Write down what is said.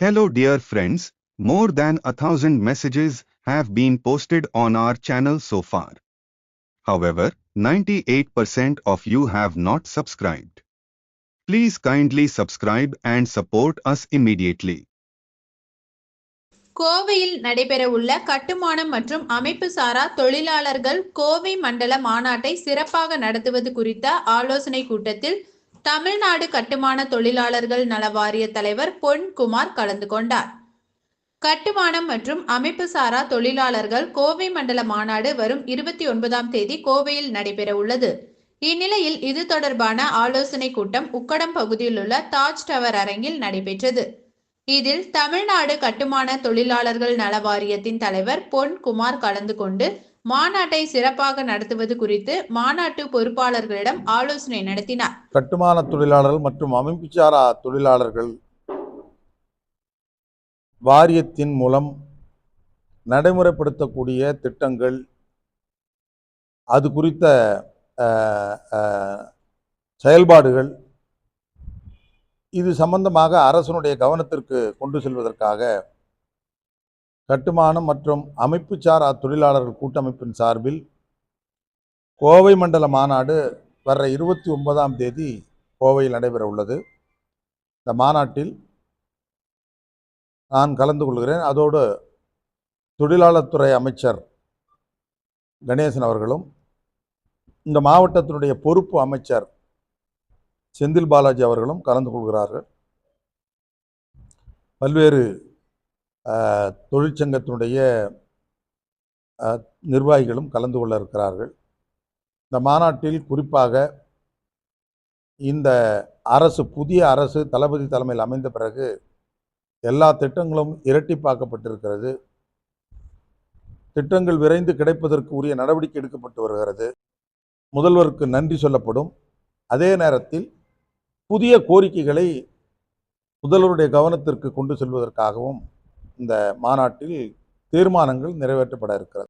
Hello dear friends, more than a thousand messages have been posted on our channel so far. However, 98% of you have not subscribed. Please kindly subscribe and support us immediately. கோவையில் நடைபெறவுள்ள கட்டுமானம் மற்றும் அமைப்பு சாரா தொழிலாளர்கள் கோவை மண்டல மாநாட்டை சிறப்பாக நடத்துவது குறித்த ஆலோசனை கூட்டத்தில் தமிழ்நாடு கட்டுமான தொழிலாளர்கள் நல வாரிய தலைவர் பொன்குமார் கலந்து கொண்டார். கட்டுமானம் மற்றும் அமைப்பு சாரா தொழிலாளர்கள் கோவை மண்டல மாநாடு வரும் இருபத்தி ஒன்பதாம் தேதி கோவையில் நடைபெற உள்ளது. இந்நிலையில் இது தொடர்பான ஆலோசனை கூட்டம் உக்கடம் பகுதியில் உள்ள தாஜ் டவர் அரங்கில் நடைபெற்றது. இதில் தமிழ்நாடு கட்டுமான தொழிலாளர்கள் நல வாரியத்தின் தலைவர் பொன் குமார் கலந்து கொண்டு மாநாட்டை சிறப்பாக நடத்துவது குறித்து மாநாட்டு பொறுப்பாளர்களிடம் ஆலோசனை நடத்தினார். கட்டுமான தொழிலாளர்கள் மற்றும் அமைப்புச்சாரா தொழிலாளர்கள் வாரியத்தின் மூலம் நடைமுறைப்படுத்தக்கூடிய திட்டங்கள் அது குறித்த செயல்பாடுகள் இது சம்பந்தமாக அரசனுடைய கவனத்திற்கு கொண்டு செல்வதற்காக கட்டுமானம் மற்றும் அமைப்புசார் தொழிலாளர்கள் கூட்டமைப்பின் சார்பில் கோவை மண்டல மாநாடு வர்ற இருபத்தி ஒன்பதாம் தேதி கோவையில் நடைபெற உள்ளது. இந்த மாநாட்டில் நான் கலந்து கொள்கிறேன். அதோடு தொழிலாளர் துறை அமைச்சர் கணேசன் அவர்களும் இந்த மாவட்டத்தினுடைய பொறுப்பு அமைச்சர் செந்தில் பாலாஜி அவர்களும் கலந்து கொள்கிறார்கள். பல்வேறு தொழிற்சங்கத்தினுடைய நிர்வாகிகளும் கலந்து கொள்ள இருக்கிறார்கள். இந்த மாநாட்டில் குறிப்பாக இந்த அரசு புதிய அரசு தளபதி தலைமையில் அமைந்த பிறகு எல்லா திட்டங்களும் இரட்டிப்பாக்கப்பட்டிருக்கிறது. திட்டங்கள் விரைந்து கிடைப்பதற்கு உரிய நடவடிக்கை எடுக்கப்பட்டு வருகிறது. முதல்வருக்கு நன்றி சொல்லப்படும். அதே நேரத்தில் புதிய கோரிக்கைகளை முதல்வருடைய கவனத்திற்கு கொண்டு செல்வதற்காகவும் இந்த மாநாட்டில் தீர்மானங்கள் நிறைவேற்றப்பட இருக்கிறது.